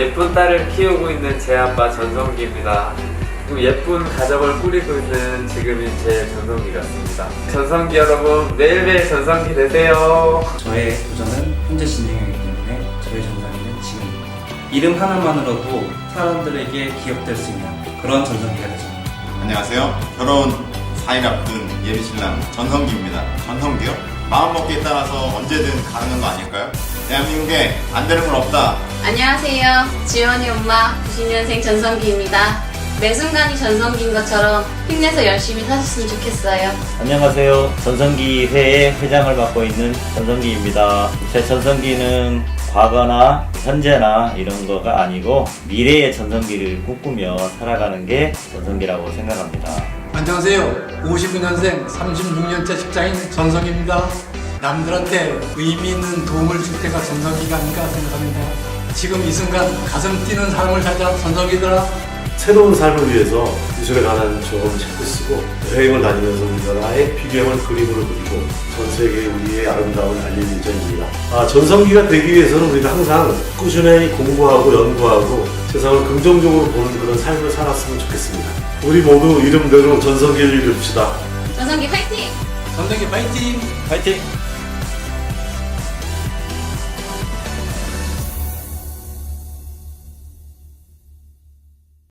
예쁜 딸을 키우고 있는 제 아빠 전성기입니다. 그리고 예쁜 가족을 꾸리고 있는 지금인 제 전성기 같습니다. 전성기 여러분 매일매일 전성기 되세요. 저의 도전은 현재 진행하기 때문에 저의 전성기는 지금입니다. 이름 하나만으로도 사람들에게 기억될 수 있는 그런 전성기가 되죠. 안녕하세요. 결혼 4일 앞둔 예비 신랑 전성기입니다. 전성기요? 마음먹기에 따라서 언제든 가능한 거 아닐까요? 대한민국에 안 되는 건 없다. 안녕하세요. 지원이 엄마 90년생 전성기입니다. 매 순간이 전성기인 것처럼 힘내서 열심히 사셨으면 좋겠어요. 안녕하세요. 전성기 회의 회장을 맡고 있는 전성기입니다. 제 전성기는 과거나 현재나 이런 거가 아니고 미래의 전성기를 꿈꾸며 살아가는 게 전성기라고 생각합니다. 안녕하세요. 59년생 36년째 직장인 전성입니다. 남들한테 의미 있는 도움을 줄 때가 전성기가 아닌가 생각합니다. 지금 이 순간 가슴 뛰는 삶을 살자 전성기들아. 새로운 삶을 위해서 미술에 관한 좋은 책도 쓰고 여행을 다니면서 우리나라의 비경을 그림으로 그리고 전 세계에 우리의 아름다움을 알릴 예정입니다. 아, 전성기가 되기 위해서는 우리가 항상 꾸준히 공부하고 연구하고 세상을 긍정적으로 보는 그런 삶을 살았으면 좋겠습니다. 우리 모두 이름대로 전성기를 이룹시다. 전성기 화이팅! 전성기 파이팅! 파이팅!